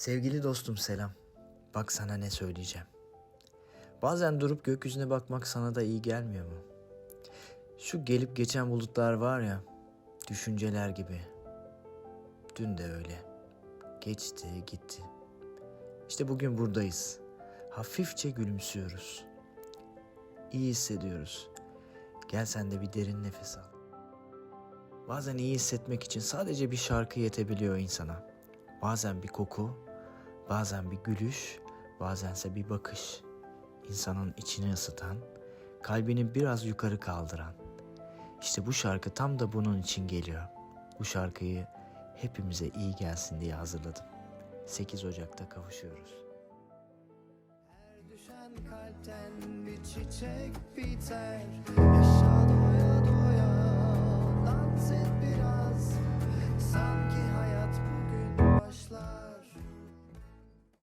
Sevgili dostum selam. Bak sana ne söyleyeceğim. Bazen durup gökyüzüne bakmak sana da iyi gelmiyor mu? Şu gelip geçen bulutlar var ya, düşünceler gibi. Dün de öyle. Geçti, gitti. İşte bugün buradayız. Hafifçe gülümsüyoruz. İyi hissediyoruz. Gel sen de bir derin nefes al. Bazen iyi hissetmek için sadece bir şarkı yetebiliyor insana. Bazen bir koku, bazen bir gülüş, bazense bir bakış. İnsanın içini ısıtan, kalbini biraz yukarı kaldıran. İşte bu şarkı tam da bunun için geliyor. Bu şarkıyı hepimize iyi gelsin diye hazırladım. 8 Ocak'ta kavuşuyoruz. Düşen kalpten bir çiçek biter